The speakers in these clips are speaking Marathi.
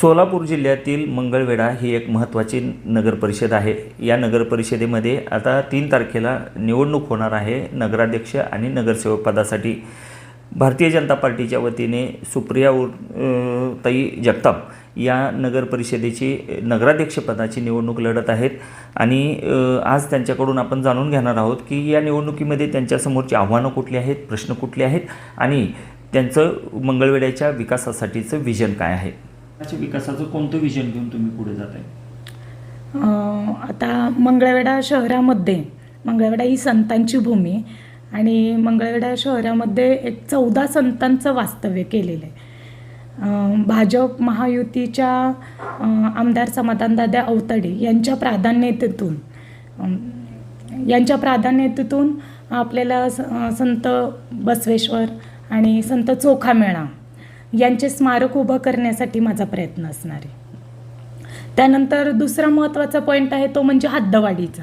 सोलापूर जिल्ह्यातील मंगळवेढा ही एक महत्त्वाची नगरपरिषद आहे. या नगरपरिषदेमध्ये आता तीन तारखेला निवडणूक होणार आहे नगराध्यक्ष आणि नगरसेवक पदासाठी. भारतीय जनता पार्टीच्या वतीने सुप्रिया उर ताई जगताप या नगर परिषदेची नगराध्यक्षपदाची निवडणूक लढत आहेत. आणि आज त्यांच्याकडून आपण जाणून घेणार आहोत की या निवडणुकीमध्ये त्यांच्यासमोरची आव्हानं कुठली आहेत प्रश्न कुठले आहेत आणि त्यांचं मंगळवेड्याच्या विकासासाठीचं विजन काय आहे. विकासाचं कोणतं विजन घेऊन तुम्ही पुढे जात आहे आता मंगळवेढा शहरामध्ये मंगळवेढा ही संतांची भूमी आणि मंगळवेढा शहरामध्ये एक चौदा संतांचं वास्तव्य केलेलं आहे. भाजप महायुतीच्या आमदार समाधानदादा अवतडे यांच्या प्राधान्यतेतून यांच्या प्राधान्यतेतून आपल्याला संत बसवेश्वर आणि संत चोखामेळा यांचे स्मारक उभं करण्यासाठी माझा प्रयत्न असणार आहे. त्यानंतर दुसरा महत्त्वाचा पॉईंट आहे तो म्हणजे हद्दवाढीचा.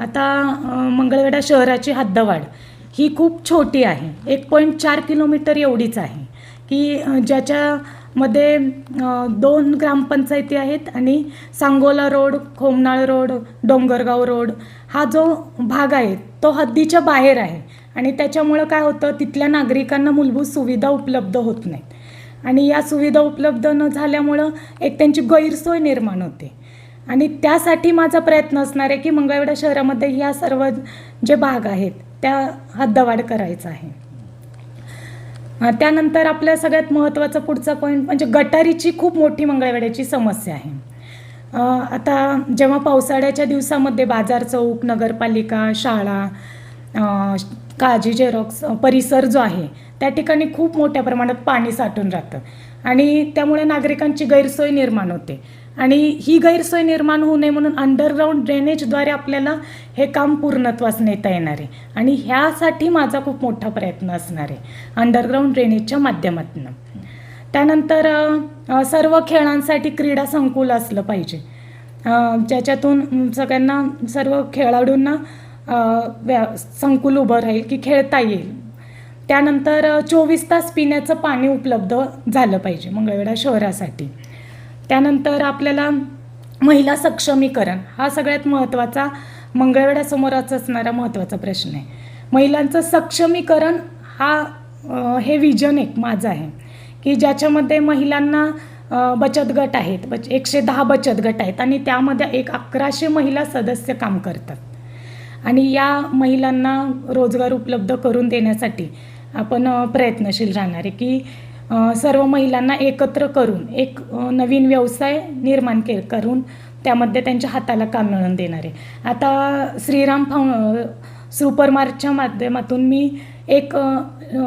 आता मंगळवेढा शहराची हद्दवाढ ही खूप छोटी आहे. एक पॉईंट चार किलोमीटर एवढीच आहे. की ज्याच्यामध्ये दोन ग्रामपंचायती आहेत आणि Sangola road Khomnal road Dongargaon road हा जो भाग आहे तो हद्दीच्या बाहेर आहे. आणि त्याच्यामुळं काय होतं तिथल्या नागरिकांना मूलभूत सुविधा उपलब्ध होत नाहीत. आणि या सुविधा उपलब्ध न झाल्यामुळं एक त्यांची गैरसोय निर्माण होते. आणि त्यासाठी माझा प्रयत्न असणार आहे की मंगळवेढा शहरामध्ये या सर्व जे भाग आहेत त्या हद्दवाढ करायचा आहे. त्यानंतर आपल्या सगळ्यात महत्त्वाचा पुढचा पॉईंट म्हणजे गटारीची खूप मोठी मंगळवेड्याची समस्या आहे. आता जेव्हा पावसाळ्याच्या दिवसामध्ये बाजार चौक नगरपालिका शाळा काळजी झेरॉक्स परिसर जो आहे त्या ठिकाणी खूप मोठ्या प्रमाणात पाणी साठून राहतं. आणि त्यामुळे नागरिकांची गैरसोय निर्माण होते. आणि ही गैरसोय निर्माण होऊ नये म्हणून अंडरग्राऊंड ड्रेनेजद्वारे आपल्याला हे काम पूर्णत्वास नेता येणार. आहे आणि ह्यासाठी माझा खूप मोठा प्रयत्न असणार आहे अंडरग्राऊंड ड्रेनेजच्या माध्यमातून. त्यानंतर सर्व खेळांसाठी क्रीडा संकुल असलं पाहिजे. ज्याच्यातून सगळ्यांना सर्व खेळाडूंना व्या संकुल उभं राहील की खेळता येईल. त्यानंतर चोवीस तास पिण्याचं पाणी उपलब्ध झालं पाहिजे मंगळवेढा शहरासाठी. त्यानंतर आपल्याला महिला सक्षमीकरण हा सगळ्यात महत्त्वाचा मंगळवेढ्यासमोरच असणारा महत्त्वाचा प्रश्न आहे. महिलांचं सक्षमीकरण हा हे विजन एक माझं आहे की ज्याच्यामध्ये महिलांना बचत गट आहेत बच एकशे दहा बचत गट आहेत आणि त्यामध्ये एक अकराशे महिला सदस्य काम करतात. आणि या महिलांना रोजगार उपलब्ध करून देण्यासाठी आपण प्रयत्नशील राहणार आहे की सर्व महिलांना एकत्र करून एक नवीन व्यवसाय निर्माण के करून त्यामध्ये त्यांच्या हाताला काम मिळवून देणार आहे. आता श्रीराम फाउ सुपरमार्टच्या माध्यमातून मी एक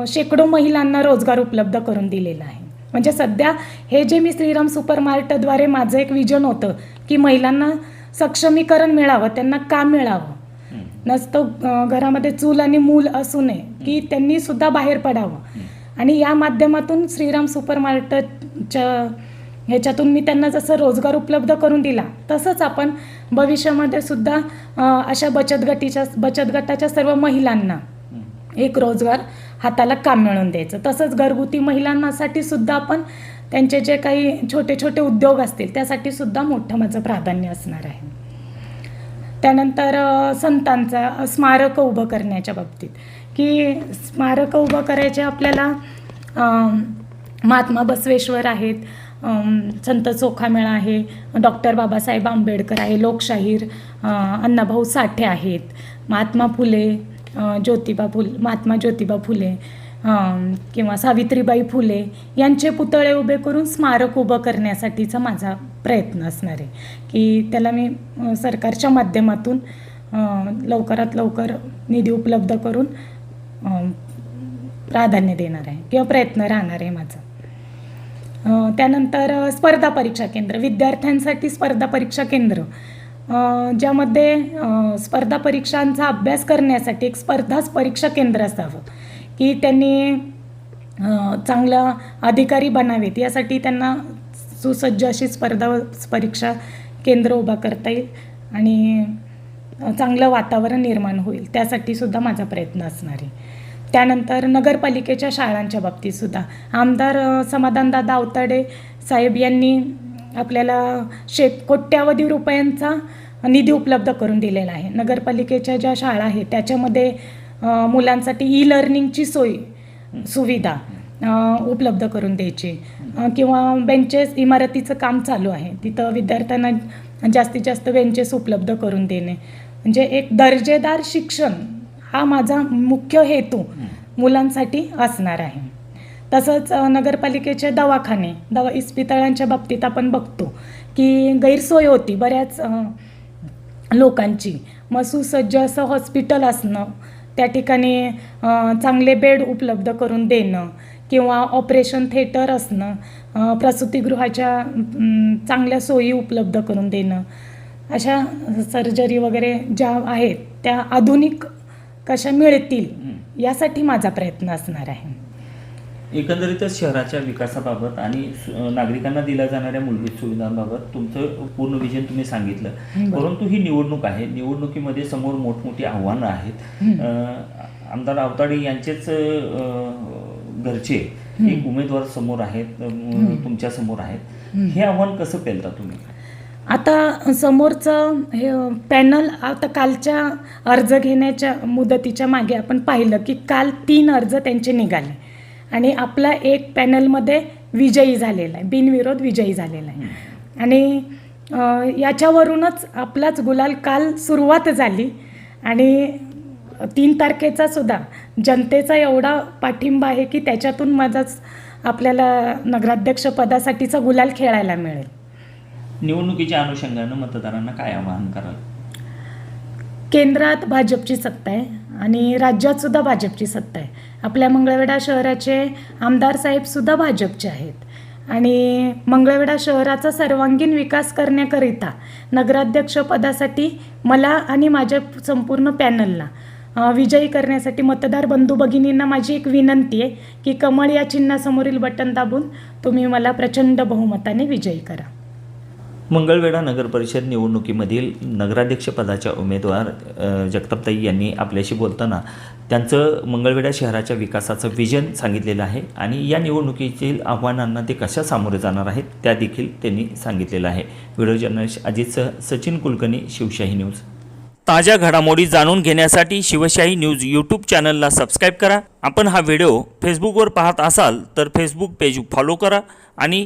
शेकडो महिलांना रोजगार उपलब्ध करून दिलेला आहे. म्हणजे सध्या हे जे मी श्रीराम सुपरमार्टद्वारे माझं एक विजन होतं की महिलांना सक्षमीकरण मिळावं त्यांना काम मिळावं. नसतं घरामध्ये चूल आणि मूल असू नये की त्यांनी सुद्धा बाहेर पडावं. आणि या माध्यमातून श्रीराम सुपर मार्केटच्या ह्याच्यातून मी त्यांना जसं रोजगार उपलब्ध करून दिला तसंच आपण भविष्यामध्ये सुद्धा अशा बचत गटीच्या बचत गटाच्या सर्व महिलांना एक रोजगार हाताला काम मिळवून द्यायचं. तसंच घरगुती महिलांसाठी सुद्धा आपण त्यांचे जे काही छोटे छोटे उद्योग असतील त्यासाठी सुद्धा मोठं माझं प्राधान्य असणार आहे. त्यानंतर संतांचा स्मारक स्मारकं उभं करण्याच्या बाबतीत. की स्मारकं उभं करायचे आपल्याला महात्मा बसवेश्वर आहेत संत चोखामेळा आहे डॉक्टर बाबासाहेब आंबेडकर आहे लोकशाहीर अण्णाभाऊ साठे आहेत महात्मा फुले ज्योतिबा फुल महात्मा ज्योतिबा फुले किंवा सावित्रीबाई फुले यांचे पुतळे उभे करून स्मारक उभं करण्यासाठीचा माझा प्रयत्न असणार आहे. की त्याला मी सरकारच्या माध्यमातून लवकरात लवकर निधी उपलब्ध करून प्राधान्य देणार आहे किंवा प्रयत्न राहणार आहे माझा. त्यानंतर स्पर्धा परीक्षा केंद्र विद्यार्थ्यांसाठी स्पर्धा परीक्षा केंद्र. ज्यामध्ये स्पर्धा परीक्षांचा अभ्यास करण्यासाठी एक स्पर्धाच परीक्षा केंद्र असावं. की त्यांनी चांगला अधिकारी बनावेत. यासाठी त्यांना सुसज्ज अशी स्पर्धा परीक्षा केंद्र उभा करता येईल आणि चांगलं वातावरण निर्माण होईल. त्यासाठी सुद्धा माझा प्रयत्न असणार आहे. त्यानंतर नगरपालिकेच्या शाळांच्या बाबतीतसुद्धा आमदार समाधानदादा अवताडे साहेब यांनी आपल्याला शेत कोट्यावधी रुपयांचा निधी उपलब्ध करून दिलेला आहे. नगरपालिकेच्या ज्या शाळा आहेत त्याच्यामध्ये मुलांसाठी ई लर्निंगची सोय सुविधा उपलब्ध करून द्यायची. किंवा बेंचेस इमारतीचं काम चालू आहे. तिथं विद्यार्थ्यांना जास्तीत जास्त बेंचेस उपलब्ध करून देणे. म्हणजे एक दर्जेदार शिक्षण हा माझा मुख्य हेतू मुलांसाठी असणार आहे. तसंच नगरपालिकेचे दवाखाने दवा इस्पितळांच्या बाबतीत आपण बघतो की गैरसोय होती बऱ्याच लोकांची. मग सुसज्ज असं हॉस्पिटल असणं त्या ठिकाणी चांगले बेड उपलब्ध करून देणं किंवा ऑपरेशन थिएटर असणं प्रसूतिगृहाच्या चांगल्या सोयी उपलब्ध करून देणं. अशा सर्जरी वगैरे ज्या आहेत त्या आधुनिक कशा मिळतील यासाठी माझा प्रयत्न असणार आहे. एकंदरीतच शहराच्या विकासाबाबत आणि नागरिकांना दिल्या जाणाऱ्या मूलभूत सुविधांबाबत तुमचं पूर्ण विजन तुम्ही सांगितलं. परंतु ही निवडणूक आहे. निवडणुकीमध्ये समोर मोठमोठी आव्हानं आहेत. आमदार आवताडे यांचेच घरचे एक उमेदवार समोर आहेत तुमच्यासमोर आहेत. हे आव्हान कसं पेलता तुम्ही? आता समोरचं हे पॅनल आता कालच्या अर्ज घेण्याच्या मुदतीच्या मागे आपण पाहिलं की काल तीन अर्ज त्यांचे निघाले. आणि आपला एक पॅनलमध्ये विजयी झालेला आहे बिनविरोध विजयी झालेला आहे. आणि याच्यावरूनच आपलाच गुलाल काल सुरुवात झाली. आणि तीन तारखेचा सुद्धा जनतेचा एवढा पाठिंबा आहे की त्याच्यातून माझाच आपल्याला नगराध्यक्षपदासाठीचा गुलाल खेळायला मिळेल. निवडणुकीच्या अनुषंगानं मतदारांना काय आवाहन कराल? केंद्रात भाजपची सत्ता आहे आणि राज्यात सुद्धा भाजपची सत्ता आहे. आपल्या मंगळवेढा शहराचे आमदार साहेबसुद्धा भाजपचे आहेत. आणि मंगळवेढा शहराचा सर्वांगीण विकास करण्याकरिता नगराध्यक्षपदासाठी मला आणि माझ्या संपूर्ण पॅनलला विजयी करण्यासाठी मतदार बंधू भगिनींना माझी एक विनंती आहे की कमळ या चिन्हासमोरील बटन दाबून तुम्ही मला प्रचंड बहुमताने विजयी करा. मंगळवेढा नगरपरिषद निवडणुकीमधील नगराध्यक्षपदाच्या उमेदवार जगतापताई यांनी आपल्याशी बोलताना त्यांचं मंगळवेढा शहराच्या विकासाचं विजन सांगितलेलं आहे आणि या निवडणुकीतील आव्हानांना ते कशा सामोरे जाणार आहेत त्या देखील त्यांनी सांगितलेलं आहे. व्हिडिओ जर्नलिस्ट अजितसह सचिन कुलकर्णी शिवशाही न्यूज. ताज्या घडामोडी जाणून घेण्यासाठी शिवशाही न्यूज यूट्यूब चॅनलला सबस्क्राईब करा. आपण हा व्हिडिओ फेसबुकवर पाहत असाल तर फेसबुक पेज फॉलो करा आणि